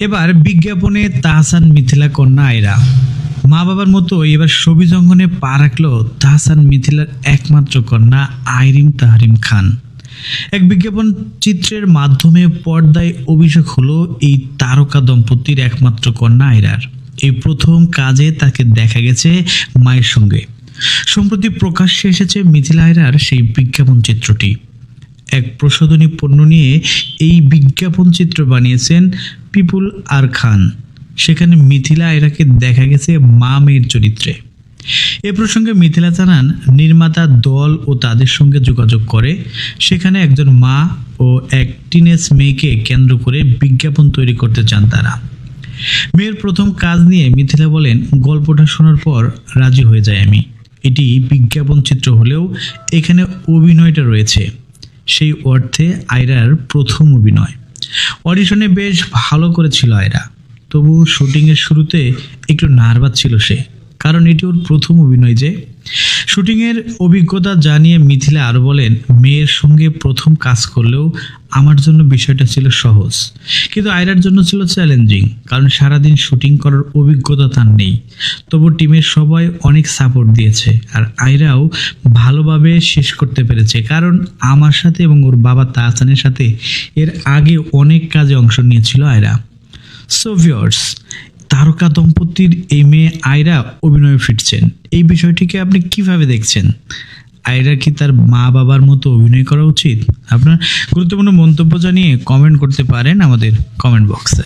এবার বিজ্ঞাপনে তাহসান মিথিলা কন্যা আয়রা। মা বাবার মতো এবার ছবি জঙ্গনে পা রাখল তাহসান মিথিলার একমাত্র কন্যা আইরিন তাহারিম খান। এক বিজ্ঞাপন চিত্রের মাধ্যমে পর্দায় অভিষেক হলো এই তারকা দম্পতির একমাত্র কন্যা আয়রার। এই প্রথম কাজে তাকে দেখা গেছে মায়ের সঙ্গে। সম্প্রতি প্রকাশ্যে এসেছে মিথিলা আয়রার সেই বিজ্ঞাপন চিত্রটি। এক প্রসাধনী পণ্য নিয়ে এই বিজ্ঞাপন চিত্র বানিয়েছেন পিপুল আর খান। সেখানে মিথিলা আয়রাকে দেখা গেছে মা মেয়ের চরিত্রে। এ প্রসঙ্গে মিথিলা জানান, নির্মাতা দল ও তাদের সঙ্গে যোগাযোগ করে। সেখানে একজন মা ও এক টিনেজ মেয়েকে কেন্দ্র করে বিজ্ঞাপন তৈরি করতে চান তারা। মেয়ের প্রথম কাজ নিয়ে মিথিলা বলেন, গল্পটা শোনার পর রাজি হয়ে যায় আমি। এটি বিজ্ঞাপন চিত্র হলেও এখানে অভিনয়টা রয়েছে। সেই অর্থে আয়রার প্রথম অভিনয়। অডিশনে বেশ ভালো করেছিল আয়রা। তবু শুটিংয়ের শুরুতে একটু নার্ভাস ছিল সে। কারণ এটি ওর প্রথম অভিনয় যে শুটিংয়ের অভিজ্ঞতা জানিয়ে মিথিলা আরও বলেন, মেয়ের সঙ্গে প্রথম কাজ করলেও আমার জন্য বিষয়টা ছিল সহজ। কিন্তু আয়রার জন্য ছিল চ্যালেঞ্জিং, কারণ সারাদিন শুটিং করার অভিজ্ঞতা তার নেই। তবু টিমের সবাই অনেক সাপোর্ট দিয়েছে, আর আয়রাও ভালোভাবে শেষ করতে পেরেছে। কারণ আমার সাথে এবং ওর বাবা তাহসানের সাথে এর আগে অনেক কাজে অংশ নিয়েছিল আয়রা। সো তারকা দম্পতির এই মেয়ে আয়রা অভিনয়ে ফিরছেন। এই বিষয়টিকে আপনি কীভাবে দেখছেন? আয়রা কি তার মা বাবার মতো অভিনয় করা উচিত? আপনার গুরুত্বপূর্ণ মন্তব্য জানিয়ে কমেন্ট করতে পারেন আমাদের কমেন্ট বক্সে